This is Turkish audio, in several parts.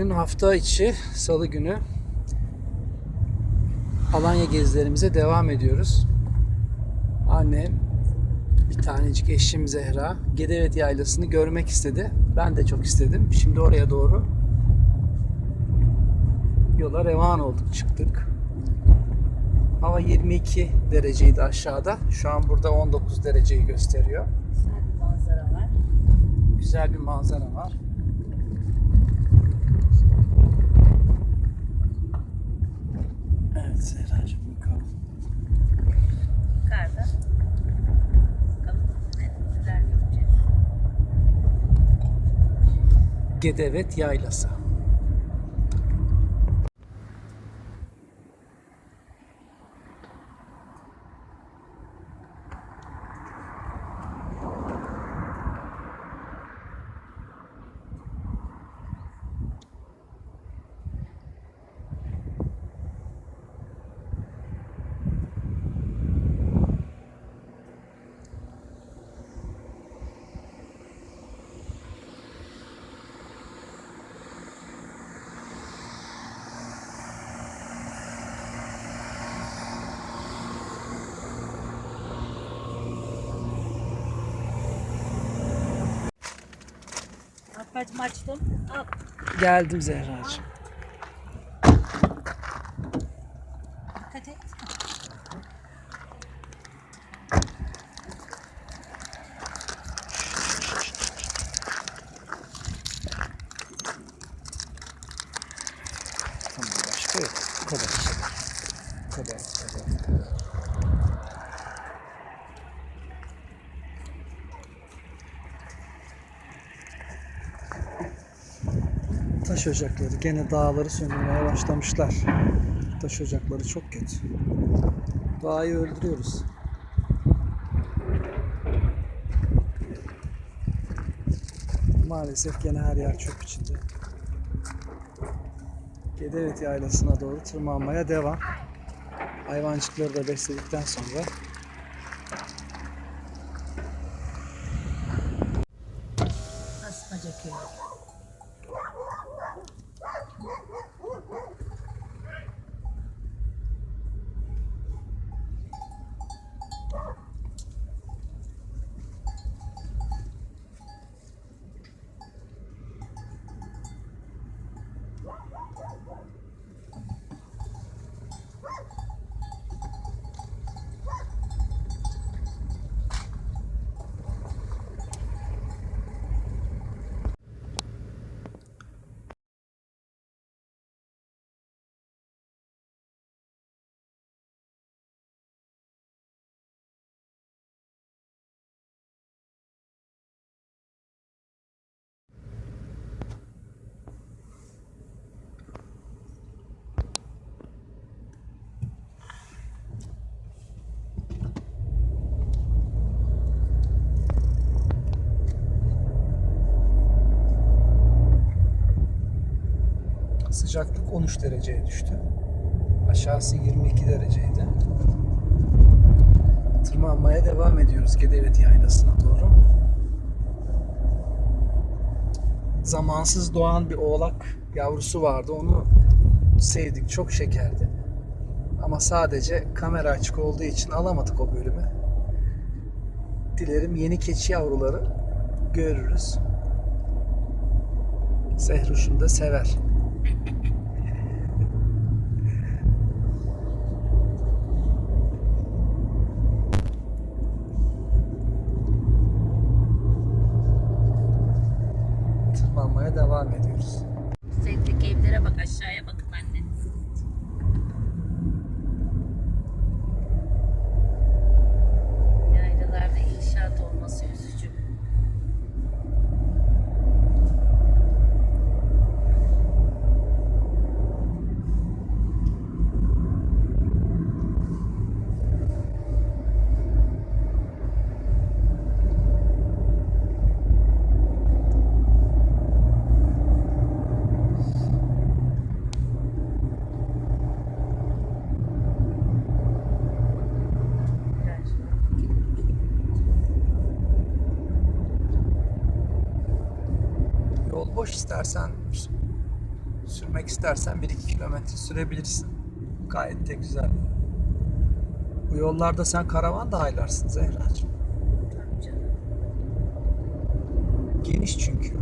Bugün hafta içi salı günü Alanya gezilerimize devam ediyoruz. Annem, bir tanecik eşim Zehra, Gedevet Yaylası'nı görmek istedi. Ben de çok istedim. Şimdi oraya doğru yola revan olduk, çıktık. Hava 22 dereceydi aşağıda. Şu an burada 19 dereceyi gösteriyor. Güzel bir manzara var. Güzel bir manzara var. Evet Zehra'cığım bakalım. Yukarıda. Bakalım ne- neler göreceğiz. Gedevet Yaylası. Ablacığım açtım. Geldim Zehra'cığım. Dikkat et. Tamam başka yok. Bu kadar. Bu kadar. Bu kadar. Taş ocakları gene dağları söndürmeye başlamışlar. Taş ocakları çok kötü. Doğayı öldürüyoruz. Maalesef gene her yer çöp içinde. Gedevet Yaylası'na doğru tırmanmaya devam. Hayvancıkları da besledikten sonra Asmaca köyü. Sıcaklık 13 dereceye düştü. Aşağısı 22 dereceydi. Tırmanmaya devam ediyoruz Gedevet Yaylası'na doğru. Zamansız doğan bir oğlak yavrusu vardı. Onu sevdik. Çok şekerdi. Ama sadece kamera açık olduğu için alamadık o bölümü. Dilerim yeni keçi yavruları görürüz. Sehruş'um da sever. Tırmanmaya devam ediyoruz. Sevdeki evlere bak aşağıya bakın anne. Yaylalarda inşaat olması üzücü. Yol boş istersen Sürmek istersen 1-2 kilometre sürebilirsin. Gayet de güzel. Bu yollarda sen karavan da haylarsın Zehra'cığım. Geniş çünkü.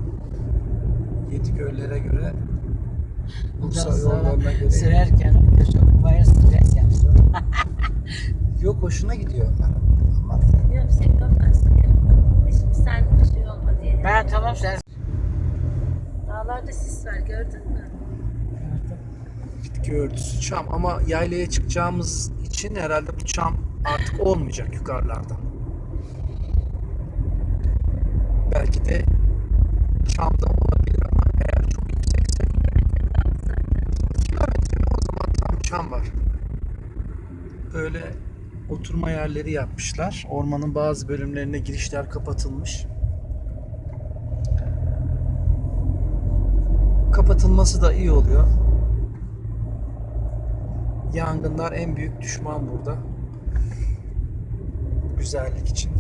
Yedigöller'e göre Bursa yollarına göre. Sürerken çok bayağı stres yapsın. Yok hoşuna gidiyor. Ama Biliyorum sen. E Şimdi sen bir şey olma diye. Ben tamam sen Dağlarda sis var gördün mü? bitki örtüsü çam ama yaylaya çıkacağımız için herhalde bu çam artık olmayacak yukarılarda. Belki de çam da olabilir ama eğer çok yüksekse kilometre o zaman tam çam var. Böyle oturma yerleri yapmışlar. Ormanın bazı bölümlerine girişler kapatılmış. Kapatılması da iyi oluyor. Yangınlar en büyük düşman burada. Güzellik için.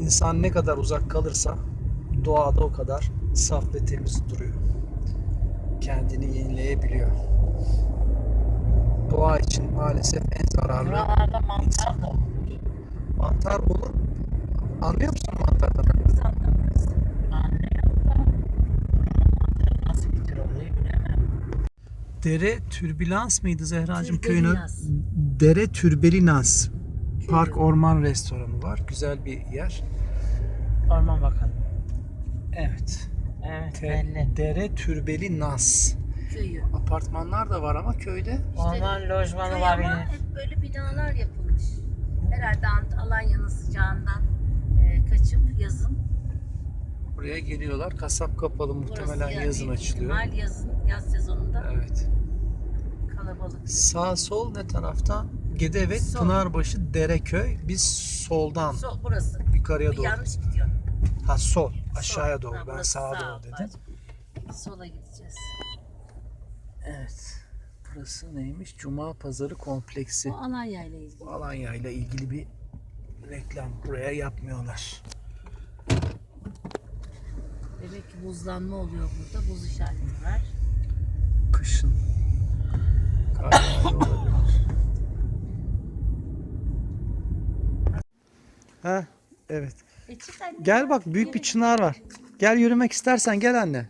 İnsan ne kadar uzak kalırsa doğada o kadar saf ve temiz duruyor. Kendini yenileyebiliyor. Doğa için maalesef en zararlı mantar insan. da olur. Mantar olur. Anlıyor musun mantardan? Anlıyorum da mantar nasıl bir tür oluyor bilemem. Dere Türbülans mıydı Zehracığım köyün adı? Türbelinas. Dere Türbelinans. Park Orman Restoranı var. Güzel bir yer. Orman bakalım. Evet. Evet Te- belli. Dere Türbeli Nas. Köyü. Apartmanlar da var ama köyde. Orman lojmanı Köy var ama benim. hep böyle binalar yapılmış. Herhalde Ant- Alanya'nın sıcağından e, kaçıp yazın. Buraya geliyorlar. Kasap kapalı muhtemelen Burası ya- yazın açılıyor. ihtimal yazın, yaz sezonunda Evet. kalabalık. Sağ sol ne taraftan? Gedevet, Sol. Pınarbaşı, Dereköy. Biz soldan Sol, burası. yukarıya doğru. Yanlış gidiyor. Ha sol. Aşağıya Sol. doğru. Ha, Ben sağa sağ, doğru dedim. Sola gideceğiz. Evet. Burası neymiş? Cuma Pazarı Kompleksi. Bu Alanya ile ilgili. Alanya ile ilgili bir reklam buraya yapmıyorlar. Ki buzlanma oluyor burada. Buz işareti var. Kışın. Ha, evet. E çık anne. Gel bak büyük bir çınar var. Gel yürümek istersen gel anne.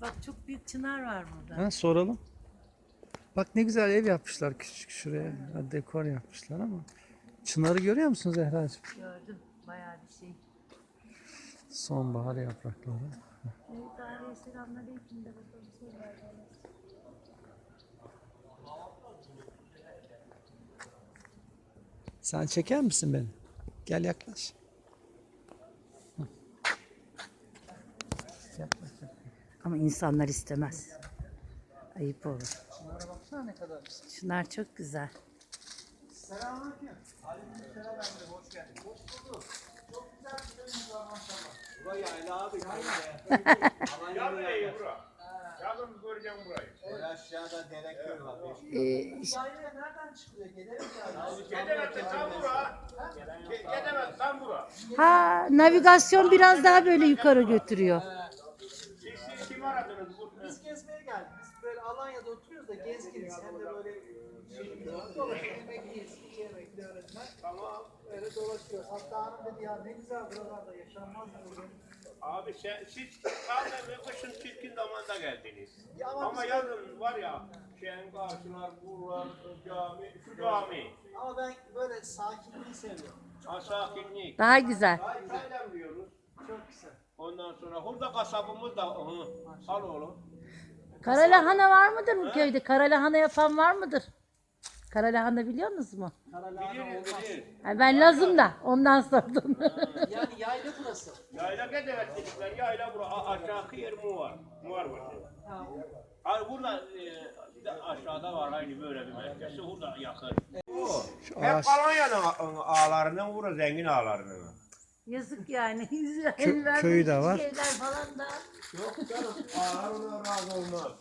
Bak çok büyük çınar var burada. Ha, soralım. Bak ne güzel ev yapmışlar küçük şuraya. Ha, Dekor yapmışlar ama. Çınarı görüyor musun Zehra'cığım? Gördüm. Bayağı bir şey. Sonbahar yaprakları. Tarihe selamünaleyküm de bakalım. Sen çeker misin beni? Gel yaklaş. Hı. Yaklaş, yaklaş. Ama insanlar istemez. Ayıp olur. Şunlara baksana ne kadar güzel. Şunlar çok güzel. Selamünaleyküm. Aleykümselam emre hoş geldin. Hoş bulduk. Çok güzel bir maşallah. Ee, ha navigasyon biraz daha böyle yukarı götürüyor. Siz, siz kim aradınız? Bu, Biz gezmeye geldik. Biz böyle Alanya'da oturuyoruz da gezginiz. Hem de böyle tamam. Öyle dolaşıyoruz. Hatta hanım dedi ya ne güzel buralarda yaşanmaz mı? böyle? Abi sen, siz ve kışın çirkin zamanda geldiniz. Ya ama Ama biz- yazın var ya, şeyin karşılar, buralar, cami, şu cami. Ama ben böyle sakinliği seviyorum. Ha, sakinlik. Daha güzel. Ay, Çaylem diyoruz. Çok güzel. Ondan sonra burada kasabımız da, hı, al oğlum. Karalahana var mıdır bu köyde? Karalahana yapan var mıdır? Karalahana biliyor musunuz mu? Biliriz, biliriz. Ha, ben Lazım da ondan sordum. Yani yayla burası. Yayla Gedevet dedikler, yayla bura, A- aşağı yer mu var? Mu var var. Abi burada e, de aşağıda var aynı böyle bir merkezi, burada yakın. Hep. Alanya'nın ağalarının, burada zengin ağalarının. Yazık yani. Kö- köyü de var. Şeyler falan da. Yok canım, ağalar ona razı olmaz.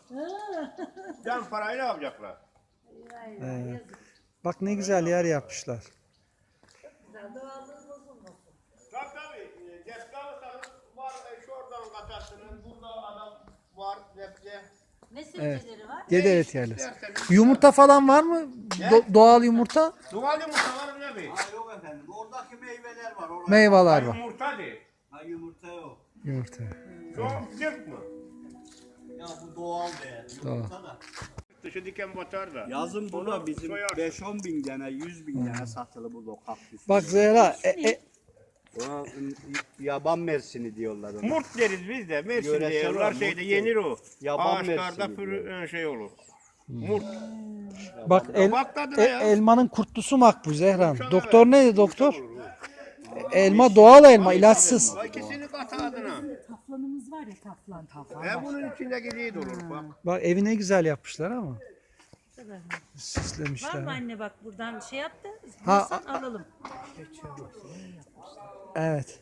Can parayı ne yapacaklar? Ee, bak ne güzel yer yapmışlar. Tabii tabii, e, Ceskalı Sarı var, e, şuradan burada adam var, zepçe. Ne sebzeleri var? Gedevet yaylası. Yumurta falan var mı? Do- doğal yumurta, Doğal yumurta var mı ne be? Ha yok efendim. Oradaki meyveler var. Orada. meyveler var. Yumurta de. Ha yumurta yok. Yumurta. Çok sık mı? Ya bu doğal be. Doğal. Yumurta da. Dışı diken batar da. Yazın burada Onu bizim soyar. 5-10 bin tane, 100 bin tane satılı burada o kaktüs. Bak Zehra, e- e- Ona yaban mersini diyorlar ona. Murt deriz biz de. Mersin Yöresel diyorlar olarak şeyde murt yenir o. Yaban Ağaçlarda mersini pürü şey olur. Murt. bak el- Bak tadına e- ya. elmanın kurtlusu makbul Zehra. Uçana Doktor neydi doktor? Elma doğal elma, ilaçsız. İkisini kat adına. Taflanımız var ya taflan taflan. He bunun içinde gidiği olur bak. Bak evi ne güzel yapmışlar ama. Var Süslemişler. mı anne bak buradan şey yap da Ha, ha, alalım. Evet.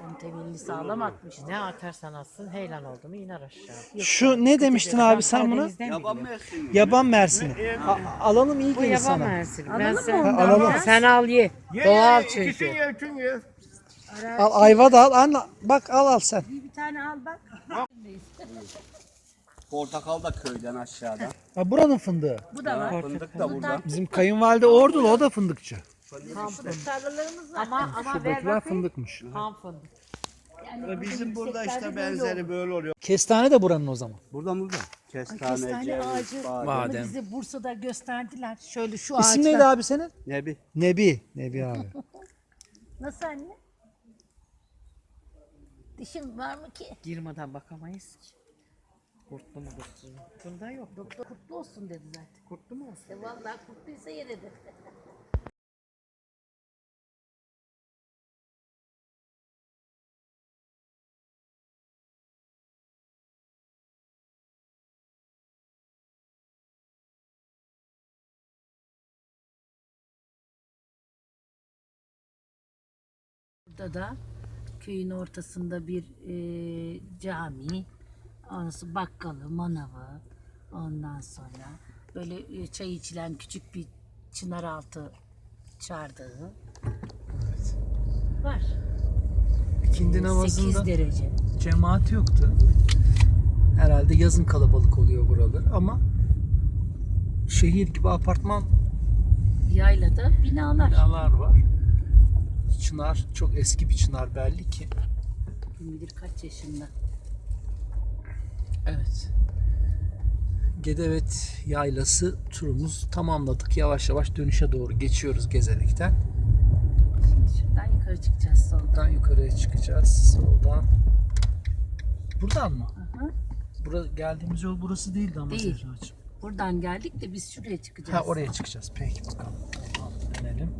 Onun temelini sağlam atmış. Ne atarsan atsın heylan oldu mu iner aşağı. Şu ne demiştin abi sen buna? Karadeniz'den Yaban biliyorum. mersini. Yaban mersini. A- alalım iyi Bu gelir yaban sana. mersini. Alalım mı sen, ondan Ha, alalım. sen al ye. Ye, Doğal ye, çünkü. İkisini ye, üçünü ye. Al ayva da al. Anne, bak al al sen. Bir tane al bak. Portakal da köyden aşağıdan. Ha, buranın fındığı. Bu da var. Fındık da burada. Bizim kayınvalide Ordulu o da fındıkçı. Fındık tarlalarımız var. Ama ama ver bakayım. fındıkmış. Ham fındık. Yani Bizim burada işte benzeri böyle oluyor. Kestane de buranın o zaman. Burada burada. Ay, Kestane, Kestane ceviz, ağacı. badem. Bunu bize Bursa'da gösterdiler. Şöyle şu ağaçlar. İsim neydi abi senin? Nebi. Nebi. Nebi abi. Nasıl anne? Dişim var mı ki? Girmeden bakamayız ki. Kurtlu mu kurtsuz mu? Bunda yok. Doktor kurtlu olsun dedi zaten. Kurtlu mu olsun? E vallahi kurtluysa ye dedi. Burada da köyün ortasında bir e, cami, ondan bakkalı, manavı, ondan sonra böyle e, çay içilen küçük bir çınar altı çardağı var. İkindi 8 namazında derece. cemaat yoktu. Herhalde yazın kalabalık oluyor buralar ama şehir gibi apartman Yaylada binalar. binalar var. Çınar çok eski bir çınar belli ki. Kim bilir kaç yaşında. Evet. Gedevet yaylası turumuz tamamladık. Yavaş yavaş dönüşe doğru geçiyoruz gezerekten. Şimdi şuradan yukarı çıkacağız soldan. Buradan yukarıya çıkacağız. Soldan. Buradan mı? Hı. Bura, geldiğimiz yol burası değildi ama Değil. Zehra'cığım. Buradan geldik de biz şuraya çıkacağız. Ha oraya çıkacağız. Peki bakalım. Dönelim.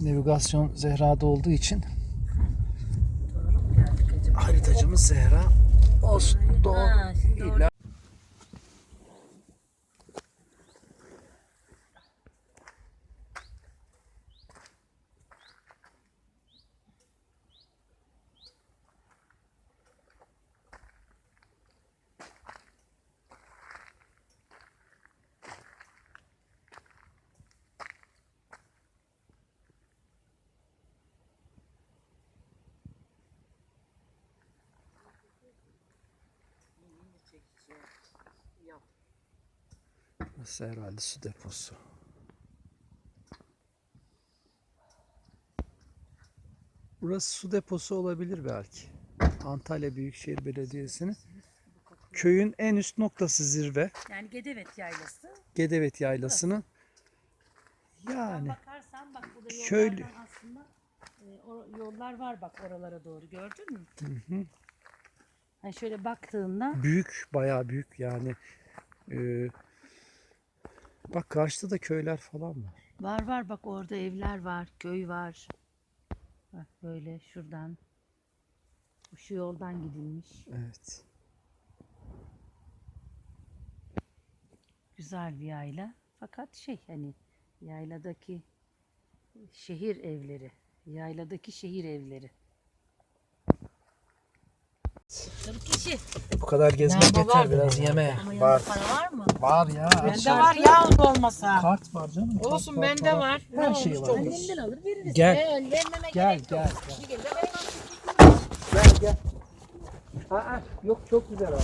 Navigasyon Zehra'da olduğu için haritacımız Zehra. Olsun. Doğru. Ha, şimdi İlla- Burası herhalde su deposu. Burası su deposu olabilir belki. Antalya Büyükşehir Belediyesi'nin köyün en üst noktası zirve. Yani Gedevet yaylası. Gedevet Yaylası'nın. Yani Bakarsan bak burada yollardan Köylü. aslında e, o yollar var bak oralara doğru gördün mü? Hani şöyle baktığında büyük, bayağı büyük yani. Ee, bak karşıda da köyler falan var. var var bak orada evler var, köy var. Bak böyle şuradan şu yoldan gidilmiş. Evet. Güzel bir yayla. Fakat şey hani yayladaki şehir evleri. Yayladaki şehir evleri. Tabii kişi. Bu kadar gezmek Nerede yeter var biraz yeme. Ama yanında para var mı? Var ya. Bende var ya onda olmasa. Kart var canım. kart Olsun var, bende para- var. Her şey var. Annemden alır veririz. Gel. Ee, vermeme Gel gerek yok. gel gel. Bir Gel gel. Aa, yok çok güzel ara.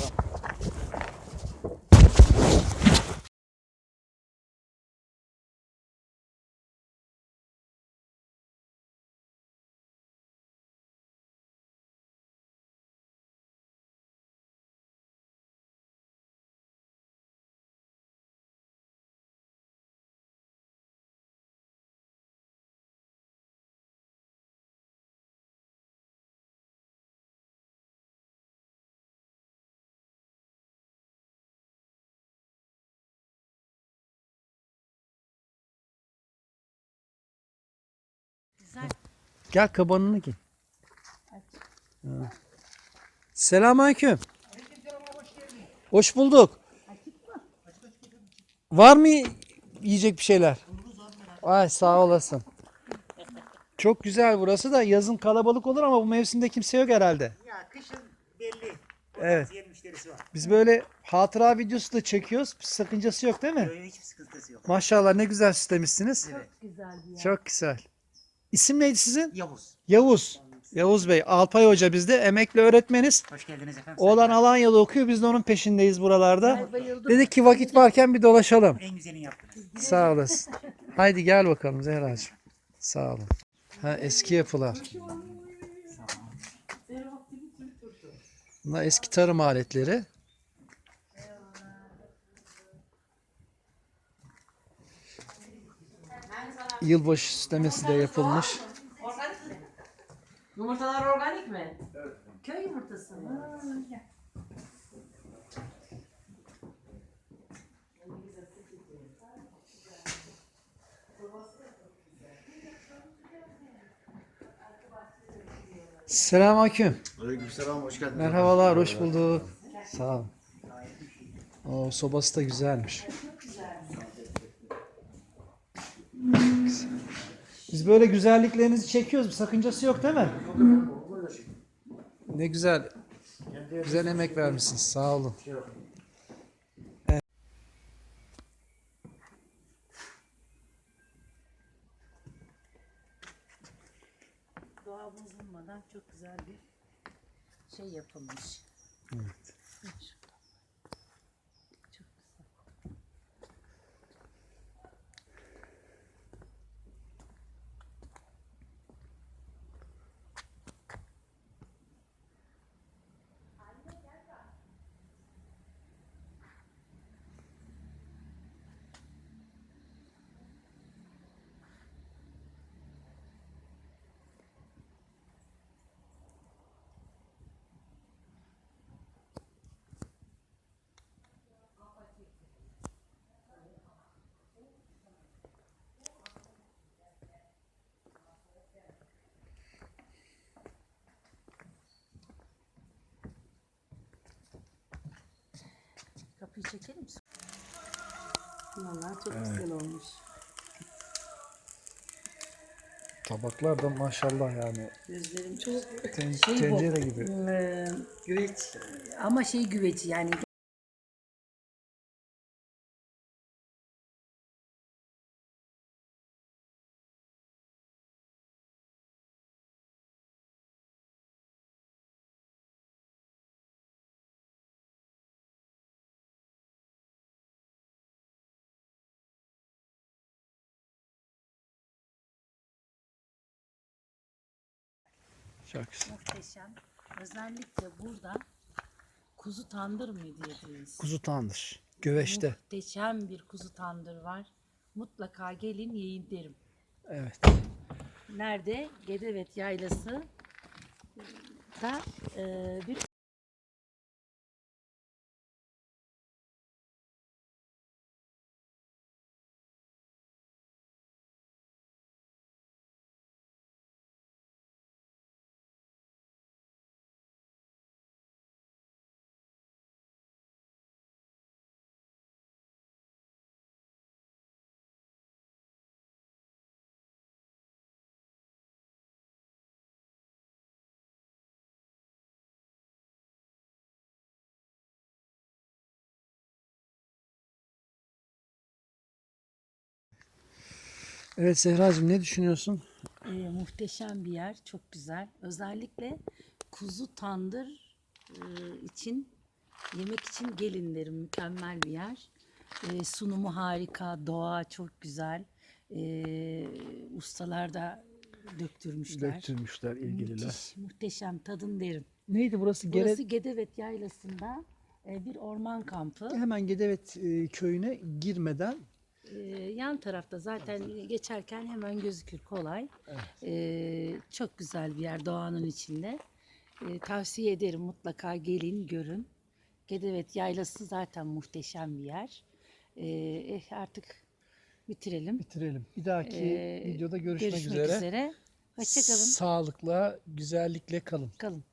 Gel kabanını giy. Selamünaleyküm. Hoş bulduk. Var mı yiyecek bir şeyler? Ay sağ olasın. Çok güzel burası da yazın kalabalık olur ama bu mevsimde kimse yok herhalde. Ya kışın belli. Evet. Yer müşterisi var. Biz böyle hatıra videosu da çekiyoruz. Bir sakıncası yok değil mi? Böyle hiçbir sıkıntısı yok. Maşallah ne güzel süslemişsiniz. Evet. Güzel bir yer. Çok güzel. İsim neydi sizin? Yavuz. Yavuz. Yavuz Bey. Alpay Hoca bizde. Emekli öğretmeniz. Hoş geldiniz efendim. Oğlan Alanya'da okuyor. Biz de onun peşindeyiz buralarda. Dedik ki vakit varken bir dolaşalım. En güzelini yaptınız. Sağ olasın. Haydi gel bakalım Zehra'cığım. Sağ olun. Ha, eski yapılar. Bunlar eski tarım aletleri. Yılbaşı süslemesi de yapılmış. Yumurtalar organik mi? Köy yumurtası mı? Selamünaleyküm. Aleykümselam, hoş geldiniz. Merhabalar, hoş bulduk. Sağ ol. O sobası da güzelmiş. Biz böyle güzelliklerinizi çekiyoruz. Bir sakıncası yok değil mi? Ne güzel. Güzel emek vermişsiniz. Sağ olun. Doğa bozulmadan çok güzel bir şey yapılmış. Evet. Çok güzel. Kapıyı çeker misin? Vallahi çok güzel olmuş. Tabaklar da maşallah yani. Gözlerim çok Ten- Şey bu. tencere gibi. Eee, güveç. Ama şey güveci yani Çok güzel. muhteşem. Özellikle burada kuzu tandır mı yediniz? Kuzu tandır. Göveçte. Muhteşem bir kuzu tandır var. Mutlaka gelin yiyin derim. Evet. Nerede? Gedevet Yaylası da e, bir Evet Zehra'cığım ne düşünüyorsun? e, muhteşem bir yer. Çok güzel. Özellikle kuzu tandır e, için yemek için gelin derim. Mükemmel bir yer. E, sunumu harika. Doğa çok güzel. E, ustalar da döktürmüşler. Döktürmüşler ilgililer. Müthiş, muhteşem tadın derim. Neydi burası? Gere- Burası Gedevet Yaylası'nda e, bir orman kampı. Hemen Gedevet e, köyüne girmeden E, yan tarafta zaten geçerken hemen gözükür kolay. E, çok güzel bir yer doğanın içinde. E, tavsiye ederim mutlaka gelin görün. Gedevet Yaylası zaten muhteşem bir yer. E, eh, artık bitirelim. bitirelim. Bir dahaki E, videoda görüşmek, görüşmek üzere. üzere. Hoşçakalın. Sağlıkla, güzellikle kalın. Kalın.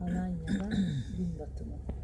Alanya'da gün batımı.